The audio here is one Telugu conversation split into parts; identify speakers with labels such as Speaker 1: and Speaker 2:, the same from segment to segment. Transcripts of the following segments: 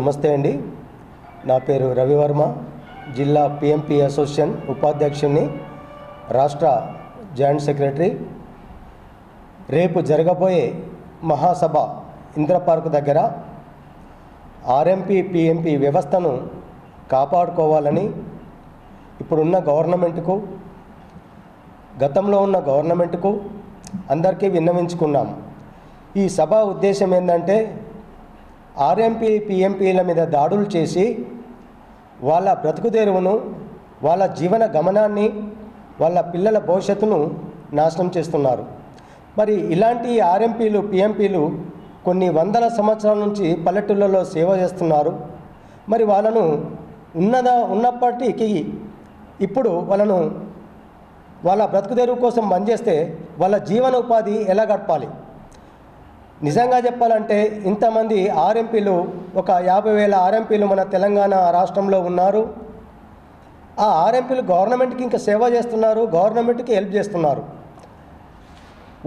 Speaker 1: నమస్తే అండి. నా పేరు రవివర్మ. జిల్లా పిఎంపి అసోసియేషన్ ఉపాధ్యక్షుని రాష్ట్ర జాయింట్ సెక్రటరీ. రేపు జరగబోయే మహాసభ ఇంద్రపార్క్ దగ్గర ఆర్ఎంపీ పిఎంపి వ్యవస్థను కాపాడుకోవాలని ఇప్పుడున్న గవర్నమెంట్కు గతంలో ఉన్న గవర్నమెంట్కు అందరికీ విన్నవించుకున్నాం. ఈ సభ ఉద్దేశం ఏంటంటే ఆర్ఎంపీ పిఎంపీల మీద దాడులు చేసి వాళ్ళ బ్రతుకుదేరువును వాళ్ళ జీవన గమనాన్ని వాళ్ళ పిల్లల భవిష్యత్తును నాశనం చేస్తున్నారు. మరి ఇలాంటి ఆర్ఎంపీలు పిఎంపీలు కొన్ని వందల సంవత్సరాల నుంచి పల్లెటూళ్ళలో సేవ చేస్తున్నారు. మరి వాళ్ళను ఉన్నదా ఉన్నప్పటికీ ఇప్పుడు వాళ్ళను వాళ్ళ బ్రతుకుదేరు కోసం పనిచేస్తే వాళ్ళ జీవన ఉపాధి ఎలా గడపాలి? నిజంగా చెప్పాలంటే ఇంతమంది ఆర్ఎంపీలు ఒక యాభై వేల ఆర్ఎంపీలు మన తెలంగాణ రాష్ట్రంలో ఉన్నారు. ఆ ఆర్ఎంపీలు గవర్నమెంట్కి ఇంకా సేవ చేస్తున్నారు గవర్నమెంట్కి హెల్ప్ చేస్తున్నారు.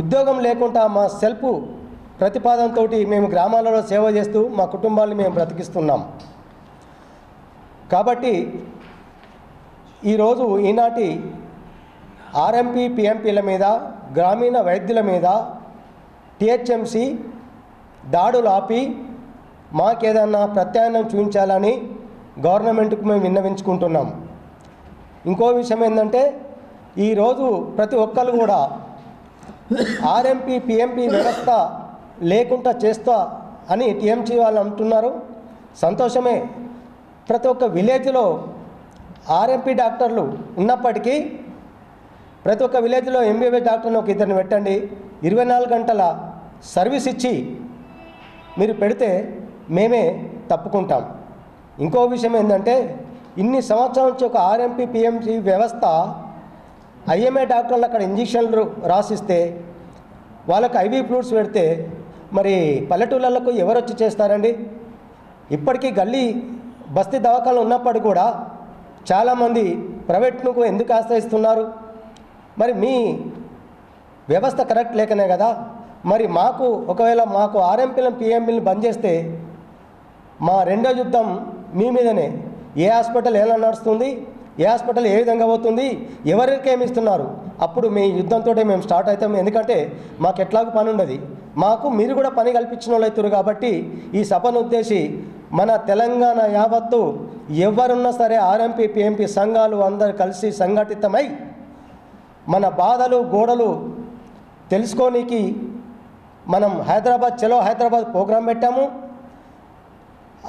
Speaker 1: ఉద్యోగం లేకుండా మా సెల్ఫ్ ప్రతిపాదనతో మేము గ్రామాలలో సేవ చేస్తూ మా కుటుంబాన్ని మేము బ్రతికిస్తున్నాం. కాబట్టి ఈరోజు ఈనాటి ఆర్ఎంపీ పిఎంపీల మీద గ్రామీణ వైద్యుల మీద టిహెచ్ఎంసి దాడులు ఆపి మాకేదన్నా ప్రత్యామ్నాయం చూపించాలని గవర్నమెంట్కు మేము విన్నవించుకుంటున్నాం. ఇంకో విషయం ఏంటంటే ఈరోజు ప్రతి ఒక్కరు కూడా ఆర్ఎంపీ పిఎంపీ వ్యవస్థ లేకుండా చేస్తా అని టీఎంసీ వాళ్ళు అంటున్నారు. సంతోషమే. ప్రతి ఒక్క విలేజ్లో ఆర్ఎంపీ డాక్టర్లు ఉన్నప్పటికీ ప్రతి ఒక్క విలేజ్లో ఎంబీబీఎస్ డాక్టర్ని ఒక ఇద్దరిని పెట్టండి. ఇరవై నాలుగు గంటల సర్వీస్ ఇచ్చి మీరు పెడితే మేమే తప్పుకుంటాం. ఇంకో విషయం ఏంటంటే ఇన్ని సంవత్సరాల నుంచి ఒక ఆర్ఎంపీ పిఎంసి వ్యవస్థ ఐఎంఏ డాక్టర్లు అక్కడ ఇంజక్షన్లు రాసిస్తే వాళ్ళకి ఐవీ ఫ్లూట్స్ పెడితే మరి పల్లెటూళ్ళకు ఎవరు వచ్చి చేస్తారండి? ఇప్పటికీ గల్లీ బస్తీ దవాఖాలు ఉన్నప్పటికీ కూడా చాలామంది ప్రైవేట్ను ఎందుకు ఆశ్రయిస్తున్నారు? మరి మీ వ్యవస్థ కరెక్ట్ లేకనే కదా? మరి మాకు ఒకవేళ మాకు ఆర్ఎంపీలను పిఎంపీలను బంద్ చేస్తే మా రెండో యుద్ధం మీ మీదనే. ఏ హాస్పిటల్ ఎలా నడుస్తుంది ఏ హాస్పిటల్ ఏ విధంగా పోతుంది ఎవరికి ఏమి ఇస్తున్నారు అప్పుడు మీ యుద్ధంతో మేము స్టార్ట్ అవుతాం. ఎందుకంటే మాకు ఎట్లాగూ పని ఉండదు. మాకు మీరు కూడా పని కల్పించిన వాళ్ళు అవుతారు కాబట్టి ఈ సభను ఉద్దేశి మన తెలంగాణ యావత్తు ఎవరున్నా సరే ఆర్ఎంపీ పిఎంపీ సంఘాలు అందరు కలిసి సంఘటితమై మన బాధలు గోడలు తెలుసుకోనికి మనం హైదరాబాద్ చలో హైదరాబాద్ ప్రోగ్రాం పెట్టాము.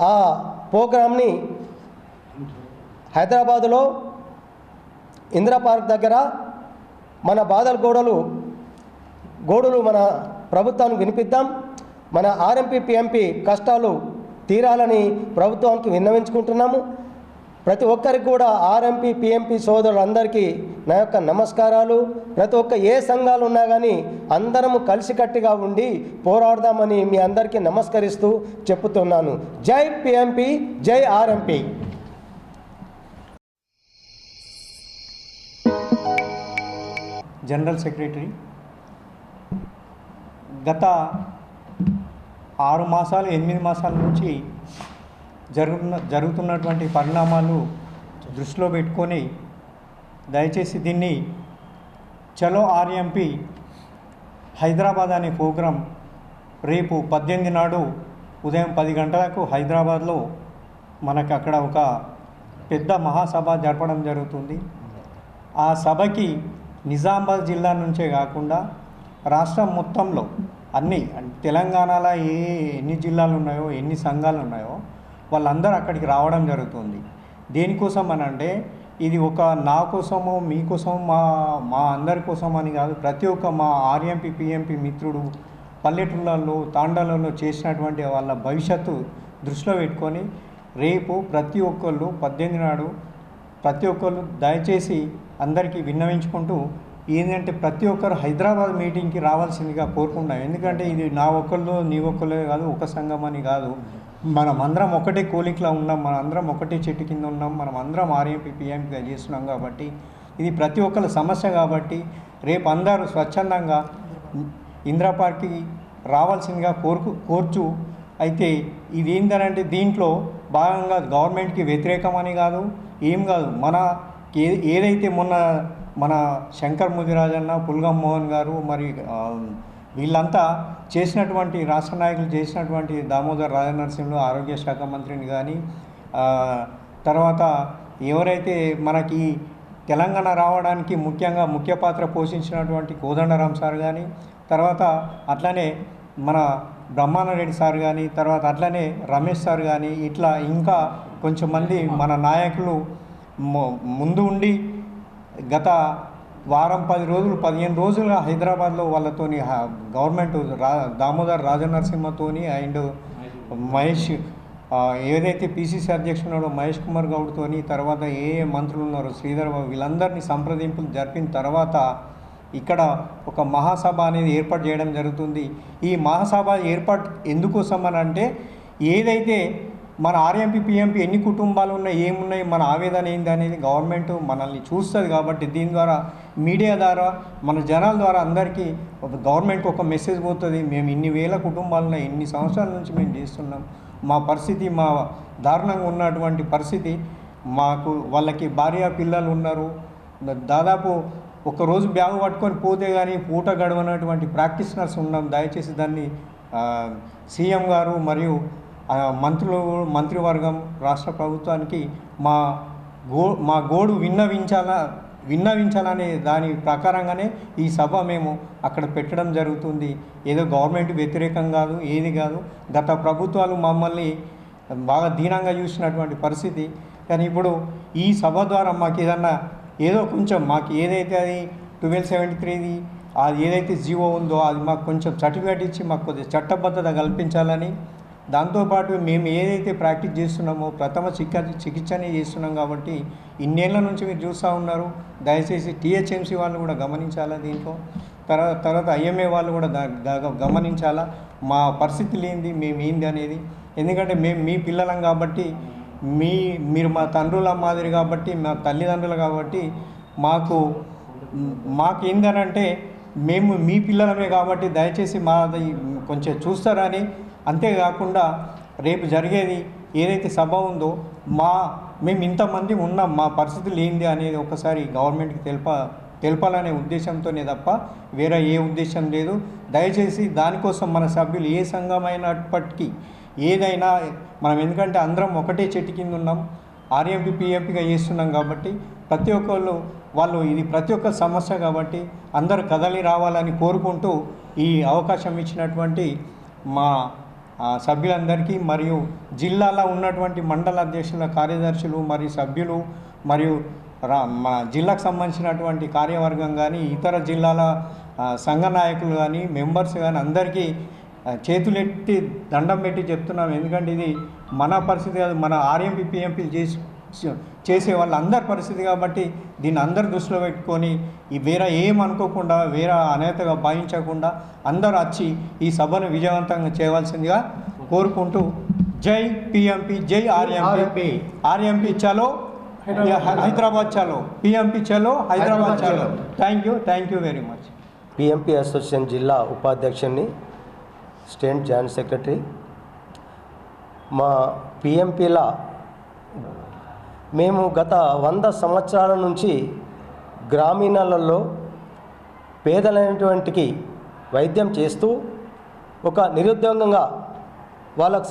Speaker 1: ఆ ప్రోగ్రామ్ని హైదరాబాదులో ఇందిరా పార్క్ దగ్గర మన బాధల గోడలు గోడలు మన ప్రభుత్వానికి వినిపిద్దాం. మన ఆర్ఎంపీ పిఎంపీ కష్టాలు తీరాలని ప్రభుత్వానికి విన్నవించుకుంటున్నాము. ప్రతి ఒక్కరికి కూడా ఆర్ఎంపీ పిఎంపీ సోదరులందరికీ నా యొక్క నమస్కారాలు ప్రతి ఒక్క ఏ సంఘాలు ఉన్నా కానీ అందరము కలిసికట్టుగా ఉండి పోరాడదామని మీ అందరికీ నమస్కరిస్తూ చెప్పుతున్నాను. జై పిఎంపి జై ఆర్ఎంపి.
Speaker 2: జనరల్ సెక్రటరీ గత ఆరు మాసాలు ఎనిమిది మాసాల నుంచి జరుగుతున్న జరుగుతున్నటువంటి పరిణామాలు దృష్టిలో పెట్టుకొని దయచేసి దీన్ని చలో ఆర్ఎంపి హైదరాబాద్ అనే ప్రోగ్రాం రేపు పద్దెనిమిది నాడు ఉదయం పది గంటలకు హైదరాబాద్లో మనకు అక్కడ ఒక పెద్ద మహాసభ జరపడం జరుగుతుంది. ఆ సభకి నిజామాబాద్ జిల్లా నుంచే కాకుండా రాష్ట్రం మొత్తంలో అన్ని తెలంగాణలో ఏ ఎన్ని జిల్లాలు ఉన్నాయో ఎన్ని సంఘాలు ఉన్నాయో వాళ్ళందరూ అక్కడికి రావడం జరుగుతుంది. దేనికోసం అని అంటే ఇది ఒక నా కోసము మీకోసం మా మా అందరి కోసం అని కాదు ప్రతి ఒక్క మా ఆర్ఎంపీ పిఎంపీ మిత్రుడు పల్లెటూళ్ళల్లో తాండాలలో చేసినటువంటి వాళ్ళ భవిష్యత్తు దృష్టిలో పెట్టుకొని రేపు ప్రతి ఒక్కళ్ళు పద్దెనిమిది నాడు ప్రతి ఒక్కళ్ళు దయచేసి అందరికీ విన్నవించుకుంటూ ఏంటంటే ప్రతి ఒక్కరు హైదరాబాద్ మీటింగ్కి రావాల్సిందిగా కోరుకుంటున్నాం. ఎందుకంటే ఇది నా ఒక్కళ్ళు నీ ఒక్కళ్ళే కాదు ఒక సంఘం అని కాదు. మనం అందరం ఒకటే కూలింగ్లో ఉన్నాం మనం అందరం ఒకటే చెట్టు కింద ఉన్నాం మనం అందరం ఆర్ఎంపీ పిఎంపీగా చేస్తున్నాం కాబట్టి ఇది ప్రతి ఒక్కరి సమస్య కాబట్టి రేపు అందరూ స్వచ్ఛందంగా ఇందిరా పార్క్కి రావాల్సిందిగా కోరుకు కోర్చు. అయితే ఇది ఏంటంటే దీంట్లో భాగంగా గవర్నమెంట్కి వ్యతిరేకమని కాదు ఏం కాదు. మన ఏ ఏదైతే మొన్న మన శంకర్ ముదిరాజన్న పుల్గం మోహన్ గారు మరి వీళ్ళంతా చేసినటువంటి రాష్ట్ర నాయకులు చేసినటువంటి దామోదర్ రాజనరసింహులు ఆరోగ్య శాఖ మంత్రిని కానీ తర్వాత ఎవరైతే మనకి తెలంగాణ రావడానికి ముఖ్యంగా ముఖ్య పాత్ర పోషించినటువంటి కోదండరాం సార్ కానీ తర్వాత అట్లనే మన బ్రహ్మానందరెడ్డి సార్ కానీ తర్వాత అట్లనే రమేష్ సార్ కానీ ఇట్లా ఇంకా కొంచెం మంది మన నాయకులు ముందు ఉండి గత వారం పది రోజులు పదిహేను రోజులుగా హైదరాబాద్లో వాళ్ళతోని హ- గవర్నమెంట్ రా దామోదర్ రాజనరసింహతోని అండ్ మహేష్ ఏదైతే పీసీసీ అధ్యక్షుడు మహేష్ కుమార్ గౌడ్తోని తర్వాత ఏ ఏ మంత్రులు ఉన్నారో శ్రీధర్ వీళ్ళందరినీ సంప్రదింపులు జరిపిన తర్వాత ఇక్కడ ఒక మహాసభ అనేది ఏర్పాటు చేయడం జరుగుతుంది. ఈ మహాసభ ఏర్పాటు ఎందుకోసం అని అంటే ఏదైతే మన ఆర్ఎంపీ పిఎంపీ ఎన్ని కుటుంబాలు ఉన్నాయి ఏమున్నాయి మన ఆవేదన ఏంది అనేది గవర్నమెంట్ మనల్ని చూస్తుంది కాబట్టి దీని ద్వారా మీడియా ద్వారా మన జనాల ద్వారా అందరికీ ఒక గవర్నమెంట్ ఒక మెసేజ్ పోతుంది. మేము ఇన్ని వేల కుటుంబాలు ఉన్నాయి ఇన్ని సంవత్సరాల నుంచి మేము చేస్తున్నాం. మా పరిస్థితి మా దారుణంగా ఉన్నటువంటి పరిస్థితి మాకు వాళ్ళకి భార్య పిల్లలు ఉన్నారు. దాదాపు ఒక రోజు బ్యాగ్ పట్టుకొని పోతే కానీ పూట గడవనటువంటి ప్రాక్టీషనర్స్ ఉన్నాం. దయచేసి దాన్ని సీఎం గారు మరియు మంత్రులు మంత్రివర్గం రాష్ట్ర ప్రభుత్వానికి మా గో మా గోడు విన్నవించాలా విన్నవించాలనే దాని ప్రకారంగానే ఈ సభ మేము అక్కడ పెట్టడం జరుగుతుంది. ఏదో గవర్నమెంట్ వ్యతిరేకం కాదు ఏది కాదు. గత ప్రభుత్వాలు మమ్మల్ని బాగా దీనంగా చూసినటువంటి పరిస్థితి. కానీ ఇప్పుడు ఈ సభ ద్వారా మాకు ఏదన్నా ఏదో కొంచెం మాకు ఏదైతే అది ట్వెల్వ్ సెవెంటీ త్రీది అది ఏదైతే జీవో ఉందో అది మాకు కొంచెం సర్టిఫికేట్ ఇచ్చి మాకు కొద్దిగా చట్టబద్ధత కల్పించాలని దాంతోపాటు మేము ఏదైతే ప్రాక్టీస్ చేస్తున్నామో ప్రథమ చికిత్స చికిత్సనే చేస్తున్నాం కాబట్టి ఇన్నేళ్ళ నుంచి మీరు చూస్తూ ఉన్నారు. దయచేసి టీహెచ్ఎంసీ వాళ్ళు కూడా గమనించాలా దీంట్లో? తర్వాత తర్వాత ఐఎంఏ వాళ్ళు కూడా దా గమనించాలా? మా పరిస్థితి లేనిది మేము ఏంది అనేది? ఎందుకంటే మేము మీ పిల్లలం కాబట్టి మీ మీరు మా తండ్రుల మాదిరి కాబట్టి మా తల్లిదండ్రులు కాబట్టి మాకు మాకు ఏందనంటే మేము మీ పిల్లలమే కాబట్టి దయచేసి మాది కొంచెం చూస్తారని అంతేకాకుండా రేపు జరిగేది ఏదైతే సభ ఉందో మా మేము ఇంతమంది ఉన్నాం మా పరిస్థితులు ఏంది అనేది ఒకసారి గవర్నమెంట్కి తెలప తెలపాలనే ఉద్దేశంతోనే తప్ప వేరే ఏ ఉద్దేశం లేదు. దయచేసి దానికోసం మన సభ్యులు ఏ సంఘమైనప్పటికీ ఏదైనా మనం ఎందుకంటే అందరం ఒకటే చెట్టు కింద ఉన్నాం ఆర్ఎంపీ పిఎంపీగా చేస్తున్నాం కాబట్టి ప్రతి ఒక్కళ్ళు వాళ్ళు ఇది ప్రతి ఒక్క సమస్య కాబట్టి అందరు కదలి రావాలని కోరుకుంటూ ఈ అవకాశం ఇచ్చినటువంటి మా సభ్యులందరికీ మరియు జిల్లాలో ఉన్నటువంటి మండల అధ్యక్షుల కార్యదర్శులు మరియు సభ్యులు మరియు రా మా జిల్లాకు సంబంధించినటువంటి కార్యవర్గం కానీ ఇతర జిల్లాల సంఘ నాయకులు కానీ మెంబర్స్ కానీ అందరికీ చేతులెట్టి దండం పెట్టి చెప్తున్నాం. ఎందుకంటే ఇది మన పరిస్థితి కాదు మన ఆర్ఎంపీ పిఎంపీలు చేసి చేసే వాళ్ళందరి పరిస్థితి కాబట్టి దీన్ని అందరు దృష్టిలో పెట్టుకొని ఈ వేరే ఏం అనుకోకుండా వేరే అనేతగా భావించకుండా అందరూ వచ్చి ఈ సభను విజయవంతంగా చేయవలసిందిగా కోరుకుంటూ జై పిఎంపి జై ఆర్ఎంపి. ఆర్ఎంపి. చలో హైదరాబాద్ చలో. పిఎంపి చలో హైదరాబాద్ చలో. Thank you thank you very much
Speaker 1: PMP association జిల్లా ఉపాధ్యక్షుడిని స్టేట్ జాయింట్ సెక్రటరీ. మా పిఎంపీల మేము గత వంద సంవత్సరాల నుంచి గ్రామీణాలలో పేదలైనటువంటికి వైద్యం చేస్తూ ఒక నిరుద్యోగంగా వాళ్ళకు